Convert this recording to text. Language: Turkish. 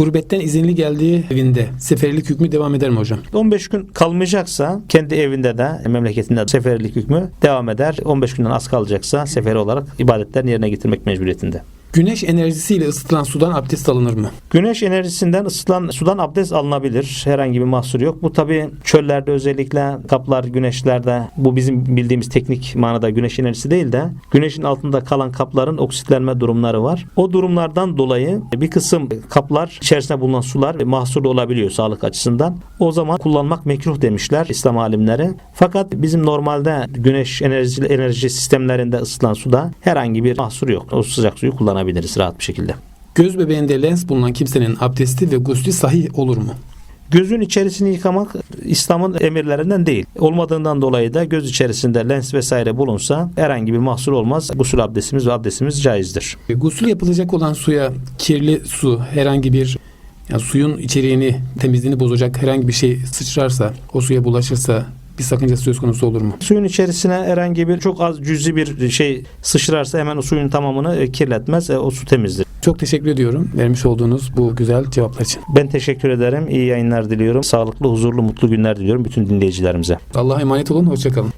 Gurbetten izinli geldiği evinde seferlik hükmü devam eder mi hocam? 15 gün kalmayacaksa kendi evinde de memleketinde de seferlik hükmü devam eder. 15 günden az kalacaksa seferi olarak ibadetlerini yerine getirmek mecburiyetinde. Güneş enerjisiyle ısıtılan sudan abdest alınır mı? Güneş enerjisinden ısıtılan sudan abdest alınabilir. Herhangi bir mahsur yok. Bu tabi çöllerde özellikle kaplar güneşlerde bu bizim bildiğimiz teknik manada güneş enerjisi değil de güneşin altında kalan kapların oksitlenme durumları var. O durumlardan dolayı bir kısım kaplar içerisinde bulunan sular mahsur olabiliyor sağlık açısından. O zaman kullanmak mekruh demişler İslam alimleri. Fakat bizim normalde güneş enerji enerji sistemlerinde ısıtılan suda herhangi bir mahsur yok. O sıcak suyu kullanabiliriz rahat bir şekilde. Göz bebeğinde lens bulunan kimsenin abdesti ve guslü sahih olur mu? Gözün içerisini yıkamak İslam'ın emirlerinden değil. Olmadığından dolayı da göz içerisinde lens vesaire bulunsa herhangi bir mahsur olmaz. Gusül abdestimiz ve abdestimiz caizdir. E, Gusül yapılacak olan suya kirli su herhangi bir yani suyun içeriğini, temizliğini bozacak herhangi bir şey sıçrarsa, o suya bulaşırsa bir sakınca söz konusu olur mu? Suyun içerisine herhangi bir çok az cüzi bir şey sıçrarsa hemen o suyun tamamını e, kirletmez. E, O su temizdir. Çok teşekkür ediyorum vermiş olduğunuz bu güzel cevaplar için. Ben teşekkür ederim. İyi yayınlar diliyorum. Sağlıklı, huzurlu, mutlu günler diliyorum bütün dinleyicilerimize. Allah'a emanet olun, hoşçakalın.